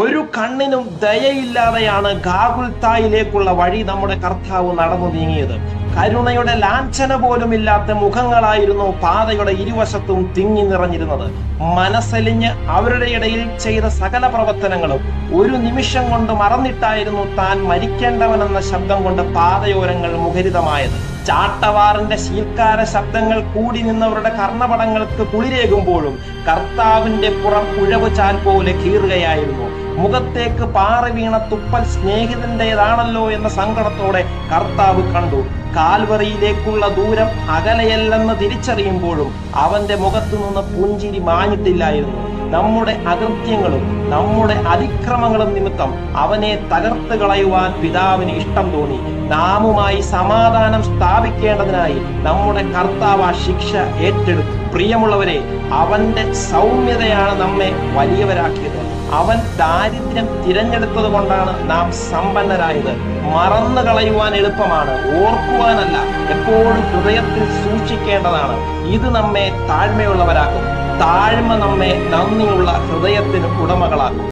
ഒരു കണ്ണിനും ദയയില്ലാതെയാണ് ഗാകുൽത്തായിലേക്കുള്ള വഴി നമ്മുടെ കർത്താവ് നടന്നു നീങ്ങിയത്. കരുണയുടെ ലാഞ്ചന പോലും ഇല്ലാത്ത മുഖങ്ങളായിരുന്നു പാതയുടെ ഇരുവശത്തും തിങ്ങി നിറഞ്ഞിരുന്നത്. മനസ്സലിഞ്ഞ് അവരുടെ ഇടയിൽ ചെയ്ത സകല പ്രവർത്തനങ്ങളും ഒരു നിമിഷം കൊണ്ട് മറന്നിട്ടായിരുന്നു താൻ മരിക്കേണ്ടവനെന്ന ശബ്ദം കൊണ്ട് പാതയോരങ്ങൾ മുഖരിതമായത്. ചാട്ടവാറിന്റെ ശീൽക്കാര ശബ്ദങ്ങൾ കൂടി നിന്നവരുടെ കർണപടങ്ങൾക്ക് കുളിരേകുമ്പോഴും കർത്താവിന്റെ പുറം ഉഴവ് ചാൽ പോലെ കീറുകയായിരുന്നു. മുഖത്തേക്ക് പാറി വീണ തുപ്പൽ സ്നേഹിതന്റേതാണല്ലോ എന്ന സങ്കടത്തോടെ കർത്താവ് കണ്ടു. കാൽവറിയിലേക്കുള്ള ദൂരം അകലെയല്ലെന്ന് തിരിച്ചറിയുമ്പോഴും അവന്റെ മുഖത്തു നിന്ന് പുഞ്ചിരി മാഞ്ഞിട്ടില്ലായിരുന്നു. നമ്മുടെ അകൃത്യങ്ങളും നമ്മുടെ അതിക്രമങ്ങളും നിമിത്തം അവനെ തകർത്ത് കളയുവാൻ പിതാവിന് ഇഷ്ടം തോന്നി. നാമുമായി സമാധാനം സ്ഥാപിക്കേണ്ടതിനായി നമ്മുടെ കർത്താവ് ആ ശിക്ഷ ഏറ്റെടുത്തു. പ്രിയമുള്ളവരെ അവന്റെ സൗമ്യതയാണ് നമ്മെ വലിയവരാക്കിയത്. അവൻ ദാരിദ്ര്യം തിരഞ്ഞെടുത്തത് കൊണ്ടാണ് നാം സമ്പന്നരായത്. മറന്നു കളയുവാൻ എളുപ്പമാണ്. ഓർക്കുവാനല്ല. എപ്പോഴും ഹൃദയത്തിൽ സൂക്ഷിക്കേണ്ടതാണ്. ഇത് നമ്മെ താഴ്മയുള്ളവരാക്കും. താഴ്മ നമ്മെ നന്ദിയുള്ള ഹൃദയത്തിന് ഉടമകളാക്കും.